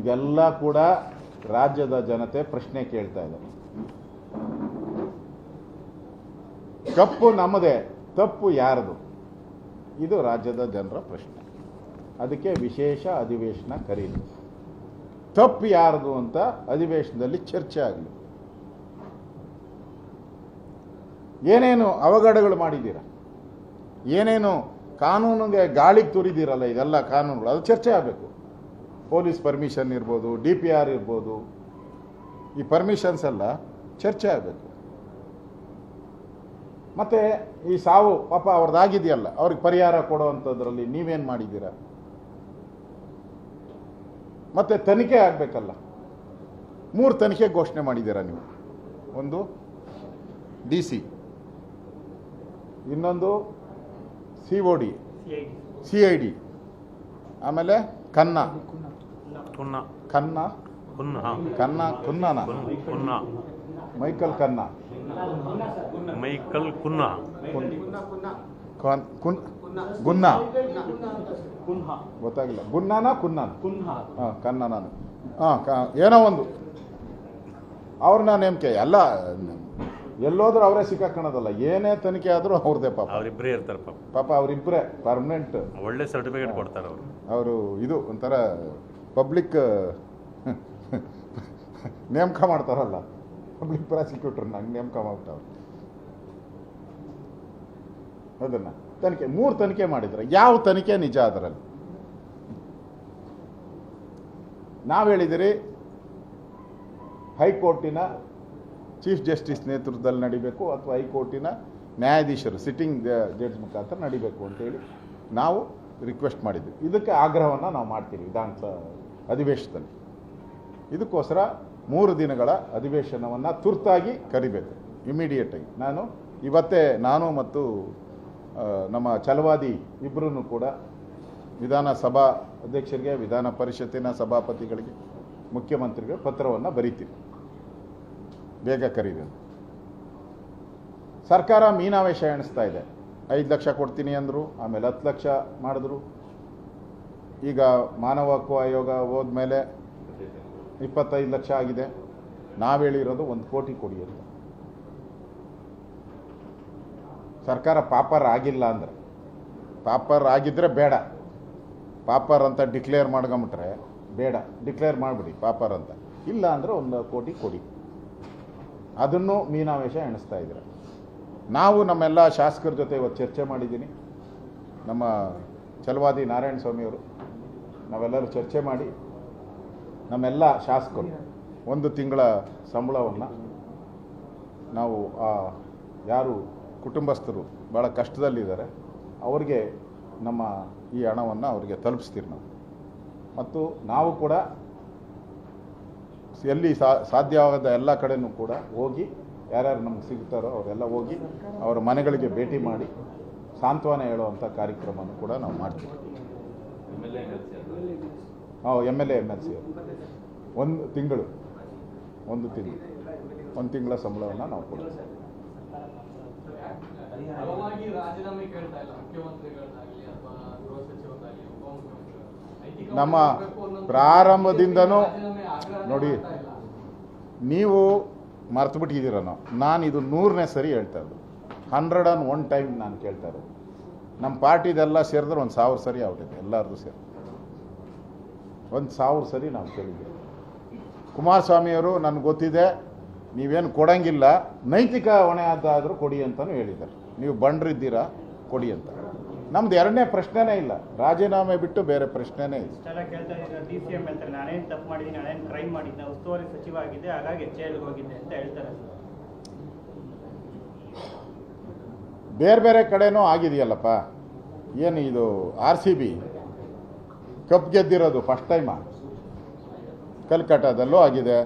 ಇದೆಲ್ಲ ಕೂಡ ರಾಜ್ಯದ ಜನತೆ ಪ್ರಶ್ನೆ ಕೇಳ್ತಾ ಇದ್ದಾರೆ ಕಪ್ಪು ನಮ್ಮದೇ, ತಪ್ಪು ಯಾರದು? ಇದು ರಾಜ್ಯದ ಜನರ ಪ್ರಶ್ನೆ. ಅದಕ್ಕೆ ವಿಶೇಷ ಅಧಿವೇಶನ ಕರೀಲಿ. ತಪ್ಪು ಯಾರದು ಅಂತ ಅಧಿವೇಶನದಲ್ಲಿ ಚರ್ಚೆ ಆಗಲಿ. ಏನೇನು ಅವಘಡಗಳು ಮಾಡಿದ್ದೀರಾ? ಏನೇನು ಕಾನೂನಿಗೆ ಗಾಳಿಗೆ ತುರಿದಿರಲ್ಲ ಇದೆಲ್ಲ ಕಾನೂನುಗಳು, ಅದು ಚರ್ಚೆ ಆಗಬೇಕು. ಪೊಲೀಸ್ ಪರ್ಮಿಷನ್ ಇರ್ಬೋದು ಡಿ ಪಿ ಆರ್ ಇರ್ಬೋದು ಈ ಪರ್ಮಿಷನ್ಸ್ ಎಲ್ಲ ಚರ್ಚೆ ಆಗಬೇಕು. ಮತ್ತೆ ಈ ಸಾವು ಪಾಪ ಅವ್ರದ್ದಾಗಿದೆಯಲ್ಲ ಅವ್ರಿಗೆ ಪರಿಹಾರ ಕೊಡುವಂಥದ್ರಲ್ಲಿ ನೀವೇನು ಮಾಡಿದ್ದೀರಾ? ಮತ್ತೆ ತನಿಖೆ ಆಗಬೇಕಲ್ಲ. ಮೂರು ತನಿಖೆ ಘೋಷಣೆ ಮಾಡಿದ್ದೀರಾ ನೀವು? ಒಂದು ಡಿ ಸಿ ಇನ್ನೊಂದು C O D C I D ಆಮೇಲೆ ಕನ್ನ. ಕುನ್ನ. ಕನ್ನ. ಕುನ್ನ ಕನ್ನ ಕುನ್ನನ? ಕುನ್ ಕುನ್ನ. ಮೈಕಲ್ ಕನ್ನ. ಮೈಕಲ್ ಕುನ್ನ. ಕುನ್. ಕನ್- ಕುನ್ ಗುನ್ನ. ಗೊತ್ತಾಗಿಲ್ಲ. ಗುನ್ನಾನ ಕುನ್ನಾನ? ಹಾಂ ಕನ್ನ ನಾನು. ಹಾಂ ಏನೋ ಒಂದು. ಅವ್ರನ್ನ ನೇಮಕೆ ಎಲ್ಲ ಎಲ್ಲೋದ್ರೂ ಅವರೇ ಸಿಕ್ಕಾಕೊಳ್ಳೋದಲ್ಲ ಏನೇ ತನಿಖೆ ಆದ್ರೂ ಅವ್ರದೇ ಪಾಪ. ಅವರಿಬ್ಬರೇ ಇರ್ತಾರೆ ಪಾಪ. ಪಾಪ ಅವರಿಬ್ಬರೇ ಪರ್ಮನೆಂಟ್ ಒಳ್ಳೆ ಸರ್ಟಿಫಿಕೇಟ್ ಕೊಡ್ತಾರೆ ಅವರು. ಅವರು ಇದು ಒಂಥರ ಪಬ್ಲಿಕ್ ನೇಮಕ ಮಾಡ್ತಾರಲ್ಲ. ಪಬ್ಲಿಕ್ ಪ್ರಾಸಿಕ್ಯೂಟರ್ ನಂಗೆ ನೇಮಕ ಮಾಡ್ತಾವ್ರು. ಅದನ್ನ ತನಿಖೆ ಮೂರು ತನಿಖೆ ಮಾಡಿದ್ರೆ. ಯಾವ ತನಿಖೆ ನಿಜ ಅದರಲ್ಲಿ? ನಾವು ಹೇಳಿದಿರಿ ಹೈಕೋರ್ಟಿನ ಚೀಫ್ ಜಸ್ಟಿಸ್ ನೇತೃತ್ವದಲ್ಲಿ ನಡಿಬೇಕು ಅಥವಾ ಹೈಕೋರ್ಟಿನ ನ್ಯಾಯಾಧೀಶರು ಸಿಟ್ಟಿಂಗ್ ಜಡ್ಜ್ ಮುಖಾಂತರ ನಡಿಬೇಕು ಅಂತೇಳಿ ನಾವು ರಿಕ್ವೆಸ್ಟ್ ಮಾಡಿದ್ವಿ. ಇದಕ್ಕೆ ಆಗ್ರಹವನ್ನು ನಾವು ಮಾಡ್ತೀವಿ ವಿಧಾನಸಭಾ ಅಧಿವೇಶನದಲ್ಲಿ. ಇದಕ್ಕೋಸ್ಕರ ಮೂರು ದಿನಗಳ ಅಧಿವೇಶನವನ್ನು ತುರ್ತಾಗಿ ಕರಿಬೇಕು ಇಮಿಡಿಯೇಟಾಗಿ ನಾನು ಇವತ್ತೇ ನಾನು ಮತ್ತು ನಮ್ಮ ಛಲವಾದಿ ಇಬ್ಬರೂ ಕೂಡ ವಿಧಾನಸಭಾ ಅಧ್ಯಕ್ಷರಿಗೆ, ವಿಧಾನ ಪರಿಷತ್ತಿನ ಸಭಾಪತಿಗಳಿಗೆ ಮುಖ್ಯಮಂತ್ರಿಗೆ ಪತ್ರವನ್ನು ಬರೀತೀವಿ. ಬೇಗ ಅಂತ. ಸರ್ಕಾರ ಮೀನಾವೇಶ ಎಣಿಸ್ತಾ ಇದೆ. ಐದು ಲಕ್ಷ ಕೊಡ್ತೀನಿ ಅಂದರು, ಆಮೇಲೆ ಹತ್ತು ಲಕ್ಷ ಮಾಡಿದ್ರು. ಈಗ ಮಾನವ ಹಕ್ಕು ಆಯೋಗ ಹೋದ್ಮೇಲೆ ಇಪ್ಪತ್ತೈದು ಲಕ್ಷ ಆಗಿದೆ. ನಾವು ಹೇಳಿರೋದು ಒಂದು ಕೋಟಿ ಕೊಡಿ ಅಂತ. ಸರ್ಕಾರ ಪಾಪರ್ ಆಗಿಲ್ಲ ಅಂದರೆ, ಪಾಪರ್ ಆಗಿದ್ರೆ ಬೇಡ. ಪಾಪರ್ ಅಂತ ಡಿಕ್ಲೇರ್ ಮಾಡ್ಕೊಂಬಿಟ್ರೆ ಬೇಡ. ಡಿಕ್ಲೇರ್ ಮಾಡಿಬಿಡಿ ಪಾಪರ್ ಅಂತ. ಇಲ್ಲ ಅಂದರೆ ಒಂದು ಕೋಟಿ ಕೊಡಿ. ಅದನ್ನು ಮೀನಾವೇಶ ಎಣಿಸ್ತಾ ಇದ್ದಾರೆ. ನಾವು ನಮ್ಮೆಲ್ಲ ಶಾಸಕರ ಜೊತೆ ಇವತ್ತು ಚರ್ಚೆ ಮಾಡಿದ್ದೀನಿ. ನಮ್ಮ ಛಲವಾದಿ ನಾರಾಯಣ ಸ್ವಾಮಿಯವರು ನಾವೆಲ್ಲರೂ ಚರ್ಚೆ ಮಾಡಿ ನಮ್ಮೆಲ್ಲ ಶಾಸಕರು ಒಂದು ತಿಂಗಳ ಸಂಬಳವನ್ನು ನಾವು ಆ ಯಾರು ಕುಟುಂಬಸ್ಥರು ಭಾಳ ಕಷ್ಟದಲ್ಲಿದ್ದಾರೆ, ಅವ್ರಿಗೆ ನಮ್ಮ ಈ ಹಣವನ್ನು ಅವರಿಗೆ ತಲುಪಿಸ್ತೀರಿ ನಾವು. ಮತ್ತು ನಾವು ಕೂಡ ಎಲ್ಲಿ ಸಾಧ್ಯವಾದ ಎಲ್ಲ ಕಡೆನೂ ಕೂಡ ಹೋಗಿ ಯಾರ್ಯಾರು ನಮ್ಗೆ ಸಿಗ್ತಾರೋ ಅವರೆಲ್ಲ ಹೋಗಿ ಅವರ ಮನೆಗಳಿಗೆ ಭೇಟಿ ಮಾಡಿ ಸಾಂತ್ವನ ಹೇಳುವಂಥ ಕಾರ್ಯಕ್ರಮವನ್ನು ಕೂಡ ನಾವು ಮಾಡ್ತೀವಿ. ಹಾಂ M L A M L C ಒಂದು ತಿಂಗಳು ಒಂದು ತಿಂಗಳು ಒಂದು ತಿಂಗಳ ಸಂಬಳವನ್ನು ನಾವು ಕೊಡ್ತೀವಿ. ನಮ್ಮ ಪ್ರಾರಂಭದಿಂದನೂ ನೋಡಿ, ನೀವು ಮರ್ತು ಬಿಟ್ಟಿದ್ದೀರನೋ ನಾನು ಇದು ನೂರನೇ ಸರಿ ಹೇಳ್ತಾ ಇರೋದು. ಹಂಡ್ರೆಡ್ ಆನ್ ಒನ್ ಟೈಮ್ ನಾನು ಕೇಳ್ತಾ ಇರೋದು. ನಮ್ಮ ಪಾರ್ಟಿದೆಲ್ಲ ಸೇರಿದ್ರೆ ಒಂದು ಸಾವಿರ ಸರಿ ಆಗ್ಬಿಟ್ಟಿದೆ ಎಲ್ಲರದು ಸೇರಿ. ಒಂದು ಸಾವಿರ ಸರಿ ನಾವು ಕೇಳಿದ್ದೀವಿ ಕುಮಾರಸ್ವಾಮಿಯವರು, ನನಗೆ ಗೊತ್ತಿದೆ, ನೀವೇನು ಕೊಡಂಗಿಲ್ಲ, ನೈತಿಕ ಹೊಣೆ ಆದರೂ ಕೊಡಿ ಅಂತಲೂ ಹೇಳಿದ್ದಾರೆ. ನೀವು ಬಂಡ್ರಿದ್ದೀರಾ, ಕೊಡಿ ಅಂತ. ನಮ್ದು ಎರಡನೇ ಪ್ರಶ್ನೆನೇ ಇಲ್ಲ. ರಾಜೀನಾಮೆ ಬಿಟ್ಟು ಬೇರೆ ಪ್ರಶ್ನೆನೇ ಇಲ್ಲ. ಬೇರೆ ಬೇರೆ ಕಡೆನೂ ಆಗಿದೆಯಲ್ಲಪ್ಪ. ಏನು ಇದು ಆರ್ ಸಿ ಬಿ ಕಪ್ ಗೆದ್ದಿರೋದು ಫಸ್ಟ್ ಟೈಮ ಕಲ್ಕಟ್ಟಾದಲ್ಲೂ ಆಗಿದೆ.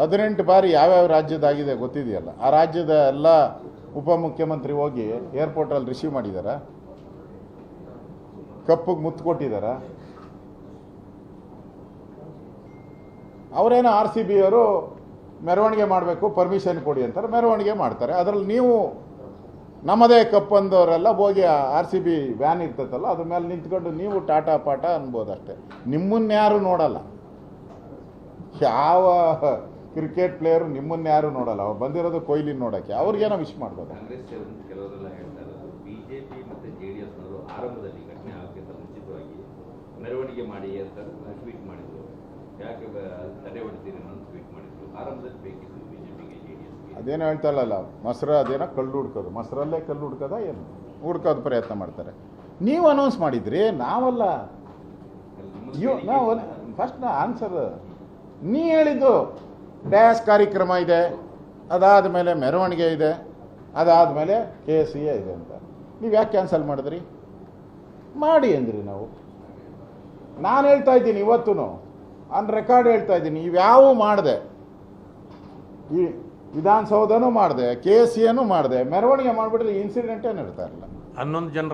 ಹದಿನೆಂಟು ಬಾರಿ ಯಾವ್ಯಾವ ರಾಜ್ಯದಾಗಿದೆ ಗೊತ್ತಿದೆಯಲ್ಲ. ಆ ರಾಜ್ಯದ ಎಲ್ಲ ಉಪಮುಖ್ಯಮಂತ್ರಿ ಹೋಗಿ ಏರ್ಪೋರ್ಟಲ್ಲಿ ರಿಸೀವ್ ಮಾಡಿದ್ದಾರೆ ಕಪ್ಪಿಗೆ ಮುತ್ತು ಕೊಟ್ಟಿದ್ದಾರೆ ಅವರೇನು ಆರ್ ಸಿ ಬಿ ಅವರು ಮೆರವಣಿಗೆ ಮಾಡಬೇಕು ಪರ್ಮಿಷನ್ ಕೊಡಿ ಅಂತಾರೆ, ಮೆರವಣಿಗೆ ಮಾಡ್ತಾರೆ. ಅದರಲ್ಲಿ ನೀವು ನಮ್ಮದೇ ಕಪ್ಪಂದವರೆಲ್ಲ ಹೋಗಿ ಆರ್ ಸಿ ಬಿ ವ್ಯಾನ್ ಇರ್ತೈತಲ್ಲ, ಅದ್ರ ಮೇಲೆ ನಿಂತ್ಕೊಂಡು ನೀವು ಟಾಟಾ ಪಾಠ ಅನ್ಬೋದಷ್ಟೇ. ನಿಮ್ಮನ್ನ ಯಾರು ನೋಡಲ್ಲ. ಯಾವ ಕ್ರಿಕೆಟ್ ಪ್ಲೇಯರು ನಿಮ್ಮನ್ನ ಯಾರು ನೋಡಲ್ಲ ಅವ್ರು ಬಂದಿರೋದು ಕೊಹ್ಲಿ ನೋಡೋಕ್ಕೆ. ಅವ್ರಿಗೇನೋ ವಿಶ್ ಮಾಡ್ಬೋದು. ಕಾಂಗ್ರೆಸ್ ಸೇರಿದಂತೆ ಕೆಲವರೆಲ್ಲ ಹೇಳ್ತಾ ಇರೋದು ಬಿಜೆಪಿ ಮತ್ತು ಜೆ ಡಿ ಎಸ್ನವರು ಆರಂಭದಲ್ಲಿ ಘಟನೆ ಆಗೋಕ್ಕಿಂತ ಮುಂಚಿತವಾಗಿ ಮೆರವಣಿಗೆ ಮಾಡಿ ಅಂತ ಟ್ವೀಟ್ ಮಾಡಿದ್ರು. ಯಾಕೆ ಬ- ತಡೆ ಹೊಡಿತೀರಿ ಅನ್ನೋ ಟ್ವೀಟ್ ಮಾಡಿದ್ರು. ಆರಂಭದಲ್ಲಿ ಬೇಕಿತ್ತು ಬಿಜೆಪಿಗೆ ಜೆ ಡಿ ಎಸ್ಗೆ ಅದೇನೋ ಹೇಳ್ತಾಳಲ್ಲ ಮೊಸರ ಅದೇನೋ ಕಲ್ಲು ಹುಡ್ಕೋದು. ಮೊಸರಲ್ಲೇ ಕಲ್ಲು ಹುಡ್ಕೋದ ಏನು? ಹುಡ್ಕೋದು ಪ್ರಯತ್ನ ಮಾಡ್ತಾರೆ. ನೀವು ಅನೌನ್ಸ್ ಮಾಡಿದ್ರಿ ನಾವಲ್ಲ. ಅಯ್ಯೋ ನಾವು ಫಸ್ಟ್ ನಾ ಆನ್ಸರ್ ನೀ ಹೇಳಿದ್ದು. ಡ್ಯಾಶ್ ಕಾರ್ಯಕ್ರಮ ಇದೆ, ಅದಾದ ಮೇಲೆ ಮೆರವಣಿಗೆ ಇದೆ, ಅದಾದ ಮೇಲೆ ಕೆ ಸಿ ಎ ಇದೆ ಅಂತ. ನೀವು ಯಾಕೆ ಕ್ಯಾನ್ಸಲ್ ಮಾಡಿದ್ರಿ? ಮಾಡಿ ಅಂದ್ರಿ ನಾವು. ನಾನು ಹೇಳ್ತಾ ಇದ್ದೀನಿ ಇವತ್ತು ಅನ್ ರೆಕಾರ್ಡ್ ಹೇಳ್ತಾ ಇದ್ದೀನಿ. ಇವ್ಯಾವು ಮಾಡಿದೆ. ಈ ವಿಧಾನಸೌಧನೂ ಮಾಡಿದೆ ಕೆ ಸಿ ಎನೂ ಮಾಡಿದೆ. ಮೆರವಣಿಗೆ ಮಾಡಿಬಿಟ್ರೆ ಇನ್ಸಿಡೆಂಟೇ ನಡೀತಾ ಇರಲಿಲ್ಲ ಹನ್ನೊಂದು ಜನರ